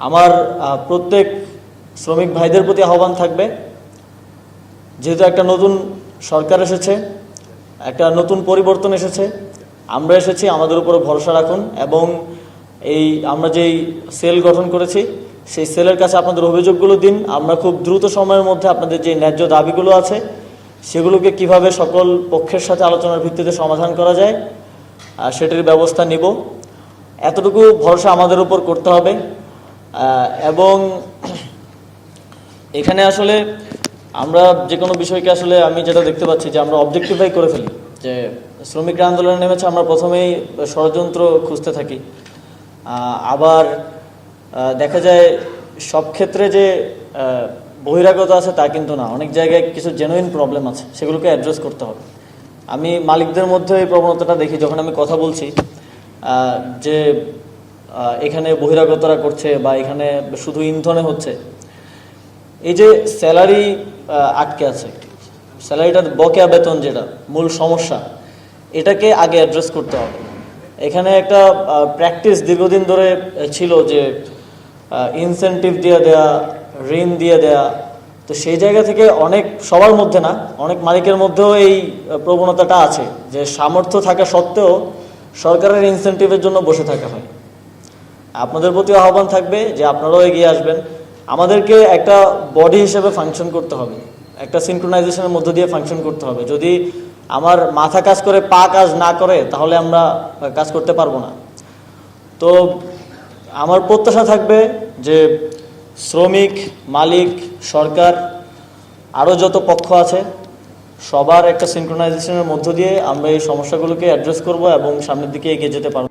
আমার প্রত্যেক শ্রমিক ভাইদের প্রতি আহ্বান থাকবে। যেহেতু একটা নতুন সরকার এসেছে, একটা নতুন পরিবর্তন এসেছে, আমরা এসেছি, আমাদের উপরে ভরসা রাখুন এবং এই, আমরা যেই সেল গঠন করেছি, সেই সেলের কাছে আপনাদের অভিযোগগুলো দিন। আমরা খুব দ্রুত সময়ের মধ্যে আপনাদের যে ন্যায্য দাবিগুলো আছে, সেগুলোকে কীভাবে সকল পক্ষের সাথে আলোচনার ভিত্তিতে সমাধান করা যায় সেটির ব্যবস্থা নিব। এতটুকু ভরসা আমাদের উপর করতে হবে। এবং এখানে আসলে আমরা যে কোনো বিষয়কে আসলে আমি যেটা দেখতে পাচ্ছি যে আমরা অবজেক্টিফাই করে ফেলি, যে শ্রমিকরা আন্দোলনে নেমেছে, আমরা প্রথমেই ষড়যন্ত্র খুঁজতে থাকি। আবার দেখা যায় সব ক্ষেত্রে যে বহিরাগত আছে তা কিন্তু না। অনেক জায়গায় কিছু জেনুইন প্রবলেম আছে, সেগুলোকে অ্যাড্রেস করতে হবে। আমি মালিকদের মধ্যে এই প্রবণতাটা দেখি যখন আমি কথা বলছি যে এখানে বহিরাগতরা করছে বা এখানে শুধু ইন্ধনে হচ্ছে। এই যে স্যালারি আটকে আছে স্যালারিটার বকেয়া বেতন যেটা, মূল সমস্যা, এটাকে আগে অ্যাড্রেস করতে হবে। এখানে একটা প্র্যাকটিস দীর্ঘদিন ধরে ছিল যে ইনসেন্টিভ দিয়ে দেয়া, ঋণ দিয়ে দেয়া। তো সেই জায়গা থেকে অনেক, সবার মধ্যে না, অনেক মালিকের মধ্যেও এই প্রবণতাটা আছে যে সামর্থ্য থাকা সত্ত্বেও সরকারের ইনসেন্টিভের জন্য বসে থাকা হয়। আপনাদের প্রতি আহ্বান থাকবে যে আপনারাও এগিয়ে আসবেন। আমাদেরকে একটা বডি হিসেবে ফাংশন করতে হবে। একটা সিনক্রোনাইজেশনের মধ্য দিয়ে ফাংশন করতে হবে। যদি আমার মাথা কাজ করে, পা কাজ না করে, তাহলে আমরা কাজ করতে পারব না। তো আমার প্রত্যাশা থাকবে যে শ্রমিক, মালিক, সরকার, আরও যত পক্ষ আছে, সবার একটা সিনক্রোনাইজেশনের মধ্য দিয়ে আমরা এই সমস্যাগুলোকে অ্যাড্রেস করব এবং সামনের দিকে এগিয়ে যেতে পারব।